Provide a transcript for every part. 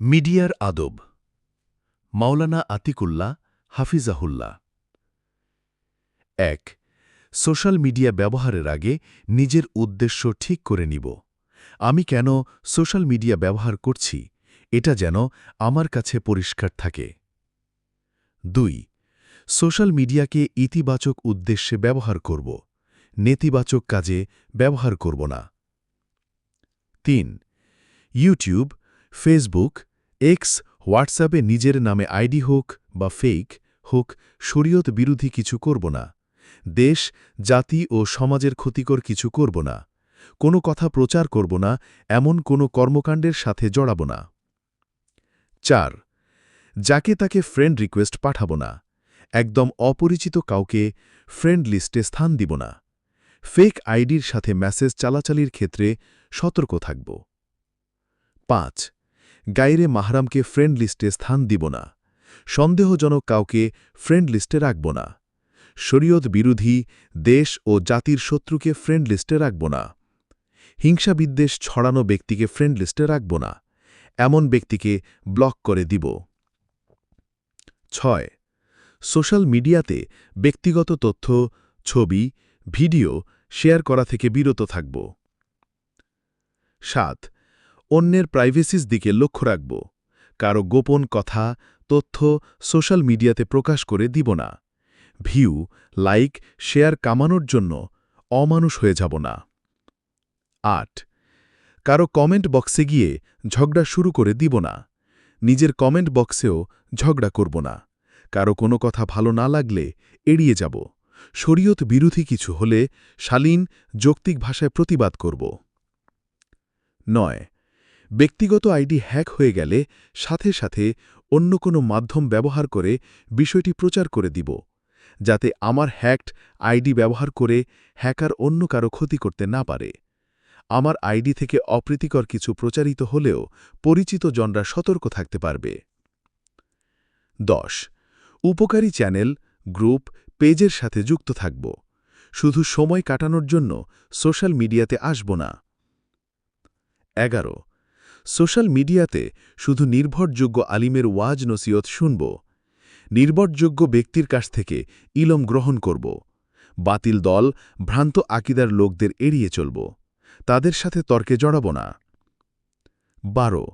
মিডিয়ার আদব। মাওলানা আতিকুল্লাহ হাফিজাহুল্লাহ। এক, সোশ্যাল মিডিয়া ব্যবহারের আগে নিজের উদ্দেশ্য ঠিক করে নিব। আমি কেন সোশ্যাল মিডিয়া ব্যবহার করছি, এটা যেন আমার কাছে পরিষ্কার থাকে। দুই, সোশ্যাল মিডিয়াকে ইতিবাচক উদ্দেশ্যে ব্যবহার করব, নেতিবাচক কাজে ব্যবহার করব না। তিন, ইউটিউব, ফেসবুক এক্স হোয়াটসঅ্যাপে নিজের নামে আইডি হোক বা ফেক হোক, শরীয়ত বিরোধী কিছু করব না। দেশ, জাতি ও সমাজের ক্ষতিকর কিছু করব না। কোনো কথা প্রচার করব না, এমন কোনো কর্মকাণ্ডের সাথে জড়াব না। চার, যাকে তাকে ফ্রেন্ড রিকোয়েস্ট পাঠাব না। একদম অপরিচিত কাউকে ফ্রেন্ড লিস্টে স্থান দিব না। ফেক আইডির সাথে মেসেজ চালাচালির ক্ষেত্রে সতর্ক থাকব। পাঁচ গাইরে মাহরামকে ফ্রেন্ড লিস্টে স্থান দিব না। সন্দেহজনক কাউকে ফ্রেন্ড লিস্টে রাখব না। শরীয়ত বিরোধী দেশ ও জাতির শত্রুকে ফ্রেন্ড লিস্টে রাখব না। হিংসা বিদ্বেষ ছড়ানো ব্যক্তিকে ফ্রেন্ড লিস্টে রাখব না। এমন ব্যক্তিকে ব্লক করে দিব। ছয় সোশ্যাল মিডিয়াতে ব্যক্তিগত তথ্য, ছবি ভিডিও শেয়ার করা থেকে বিরত থাকব। সাত অন্যের প্রাইভেসিস দিকে লক্ষ্য রাখব। কারও গোপন কথা, তথ্য সোশ্যাল মিডিয়াতে প্রকাশ করে দিব না। ভিউ লাইক শেয়ার কামানোর জন্য অমানুষ হয়ে যাব না। আট, কারও কমেন্ট বক্সে গিয়ে ঝগড়া শুরু করে দিব না। নিজের কমেন্ট বক্সেও ঝগড়া করব না। কারও কোনো কথা ভালো না লাগলে এড়িয়ে যাব। শরীয়ত বিরোধী কিছু হলে শালীন, যৌক্তিক ভাষায় প্রতিবাদ করব। নয় ব্যক্তিগত আইডি হ্যাক হয়ে গেলে সাথে সাথে অন্য কোনো মাধ্যম ব্যবহার করে বিষয়টি প্রচার করে দিব, যাতে আমার হ্যাকড আইডি ব্যবহার করে হ্যাকার অন্য কারও ক্ষতি করতে না পারে। আমার আইডি থেকে অপ্রীতিকর কিছু প্রচারিত হলেও পরিচিত জনরা সতর্ক থাকতে পারবে। দশ, উপকারী চ্যানেল, গ্রুপ, পেজের সাথে যুক্ত থাকব। শুধু সময় কাটানোর জন্য সোশ্যাল মিডিয়াতে আসব না। এগারো সোশ্যাল মিডিয়াতে শুধু নির্ভরযোগ্য আলিমের ওয়াজ নসিয়ত শুনব, নির্ভরযোগ্য ব্যক্তির কাছ থেকে ইলম গ্রহণ করব, বাতিল দল, ভ্রান্ত আকিদার লোকদের এড়িয়ে চলব, তাদের সাথে তর্কে জড়াব না। বারো,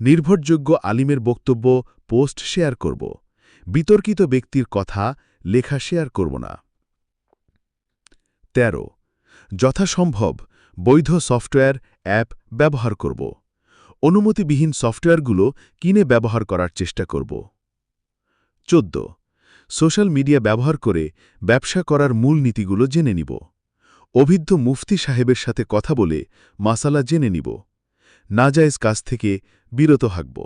নির্ভরযোগ্য আলিমের বক্তব্য পোস্ট শেয়ার করব, বিতর্কিত ব্যক্তির কথা লেখা শেয়ার করব না। ১৩ যথাসম্ভব বৈধ সফটওয়্যার অ্যাপ ব্যবহার করব। অনুমতিবিহীন সফটওয়্যারগুলো কিনে ব্যবহার করার চেষ্টা করব। ১৪ সোশ্যাল মিডিয়া ব্যবহার করে ব্যবসা করার মূল নীতিগুলো জেনে নিব। অভিজ্ঞ মুফতি সাহেবের সাথে কথা বলে মাসালা জেনে নিব। নাজায়েজ কাজ থেকে বিরত থাকব।